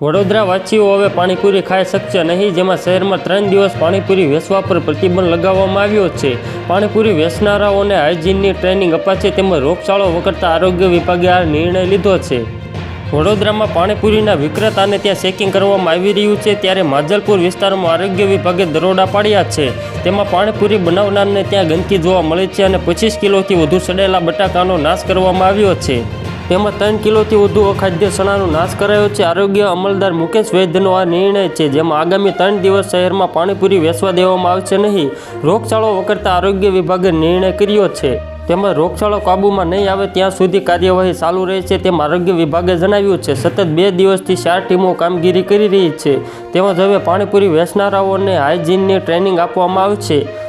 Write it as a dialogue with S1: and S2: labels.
S1: વડોદરાવાસીઓ હવે પાણીપુરી ખાઈ શકશે નહીં, જેમાં શહેરમાં ત્રણ દિવસ પાણીપુરી વેચવા પર પ્રતિબંધ લગાવવામાં આવ્યો છે. પાણીપુરી વેચનારાઓને હાઇજીનની ટ્રેનિંગ અપાશે તેમજ રોગચાળો વકરતા આરોગ્ય વિભાગે આ નિર્ણય લીધો છે. વડોદરામાં પાણીપુરીના વિક્રેતાને ત્યાં ચેકિંગ કરવામાં આવી રહ્યું છે, ત્યારે માજલપુર વિસ્તારમાં આરોગ્ય વિભાગે દરોડા પાડ્યા છે. તેમાં પાણીપુરી બનાવનારને ત્યાં ગંદકી જોવા મળે છે અને પચીસ કિલોથી વધુ સડેલા બટાકાનો નાશ કરવામાં આવ્યો છે. તેમાં ત્રણ કિલોથી વધુ અખાદ્ય સણાનો નાશ કરાયો છે. આરોગ્ય અમલદાર મુકેશ વૈદ્યનો આ નિર્ણય છે, જેમાં આગામી ત્રણ દિવસ શહેરમાં પાણીપુરી વેચવા દેવામાં આવશે નહીં. રોગચાળો વકરતા આરોગ્ય વિભાગે નિર્ણય કર્યો છે. તેમજ રોગચાળો કાબૂમાં નહીં આવે ત્યાં સુધી કાર્યવાહી ચાલુ રહે છે તેમ આરોગ્ય વિભાગે જણાવ્યું છે. સતત બે દિવસથી ચાર ટીમો કામગીરી કરી રહી છે. તેમજ હવે પાણીપુરી વેચનારાઓને હાઇજીનની ટ્રેનિંગ આપવામાં આવશે.